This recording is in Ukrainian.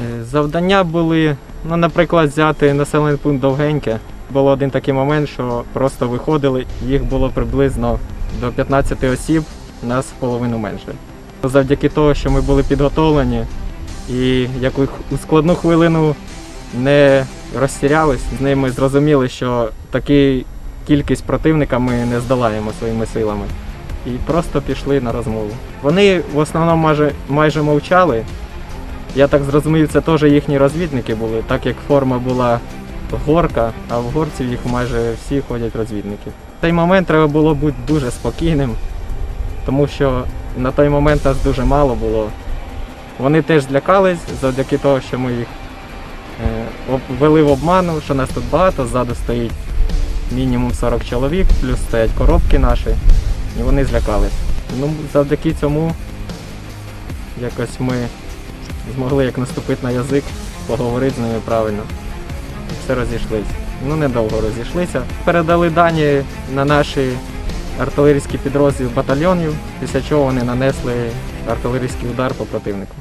Е, Завдання були, ну, наприклад, взяти населений пункт Довгеньке. Було один такий момент, що просто виходили, їх було приблизно до 15 осіб, нас в половину менше. Завдяки того, що ми були підготовлені і як у складну хвилину не розтірялись, з ними зрозуміли, що таку кількість противника ми не здолаємо своїми силами. І просто пішли на розмову. Вони в основному майже, майже мовчали. Я так зрозумів, це теж їхні розвідники були, так як форма була горка, а в горці їх майже всі ходять розвідники. В той момент треба було бути дуже спокійним, тому що на той момент нас дуже мало було. Вони теж злякались завдяки того, що ми їх е, ввели в обману, що нас тут багато, ззаду стоїть мінімум 40 чоловік, плюс стоять коробки наші, і вони злякались. Ну, завдяки цьому якось ми змогли як наступити на язик, поговорити з ними правильно. Все розійшлися. Ну, недовго розійшлися. Передали дані на наші артилерійські підрозділи батальйонів, після чого вони нанесли артилерійський удар по противнику.